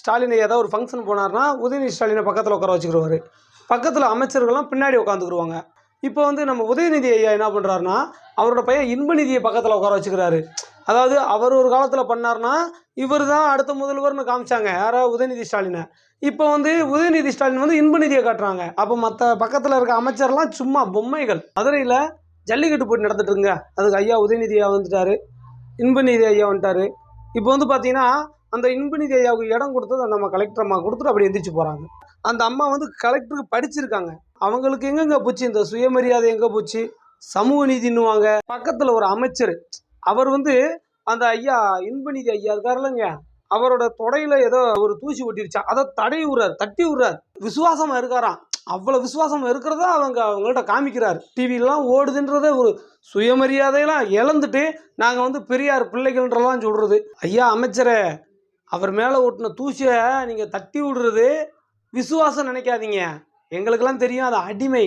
ஸ்டாலின் ஏதாவது ஒரு ஃபங்க்ஷன் போனார்னா உதயநிதி ஸ்டாலினை பக்கத்தில் உட்கார வச்சுக்கிடுவார் பக்கத்தில் அமைச்சர்கள்லாம் பின்னாடி உட்காந்துக்குருவாங்க இப்போ வந்து நம்ம உதயநிதி ஐயா என்ன பண்ணுறாருனா அவரோட பையன் இன்பநிதியை பக்கத்தில் உட்கார வச்சுக்கிறாரு. அதாவது அவர் ஒரு காலத்தில் பண்ணார்னா இவர் தான் அடுத்த முதல்வர்னு காமிச்சாங்க யாரா? உதயநிதி ஸ்டாலினை. இப்போ வந்து உதயநிதி ஸ்டாலின் வந்து இன்பநிதியை காட்டுறாங்க. அப்போ மற்ற பக்கத்தில் இருக்க அமைச்சர்லாம் சும்மா பொம்மைகள். மதுரையில் ஜல்லிக்கட்டு போட்டு நடந்துட்டு இருக்குங்க அதுக்கு ஐயா உதயநிதியாக வந்துட்டார் வந்துட்டாரு. இன்பநிதி ஐயா வந்துட்டார். இப்போ வந்து பார்த்தீங்கன்னா அந்த இன்பநிதி ஐயாவுக்கு இடம் கொடுத்தது அந்த நம்ம கலெக்டர் அம்மா கொடுத்துட்டு அப்படி எந்திரிச்சு போகிறாங்க அந்த அம்மா வந்து கலெக்டருக்கு படிச்சிருக்காங்க. அவங்களுக்கு எங்கெங்க போச்சு? இந்த சுயமரியாதை எங்கே போச்சு? சமூக நீதின்னுவாங்க. பக்கத்தில் ஒரு அமைச்சர். அவர் வந்து அந்த ஐயா இன்பநிதி ஐயா இருக்காருல்லங்க அவரோட தொடையில ஏதோ ஒரு தூசி ஒட்டிருச்சா? அதை தடை விடுறாரு தட்டி விடுறாரு. விசுவாசமா இருக்காராம். அவ்வளோ விசுவாசம் இருக்கிறதா அவங்க அவங்கள்ட்ட காமிக்கிறார். டிவிலாம் ஓடுதுன்றத ஒரு சுயமரியாதையெல்லாம் இழந்துட்டு நாங்கள் வந்து பெரியார் பிள்ளைகள்ன்றலாம் சொல்கிறது ஐயா அமைச்சரே அவர் மேலே ஓட்டின தூசியை நீங்கள் தட்டி விடுறது விசுவாசம் நினைக்காதீங்க. எங்களுக்கெல்லாம் தெரியும் அது அடிமை.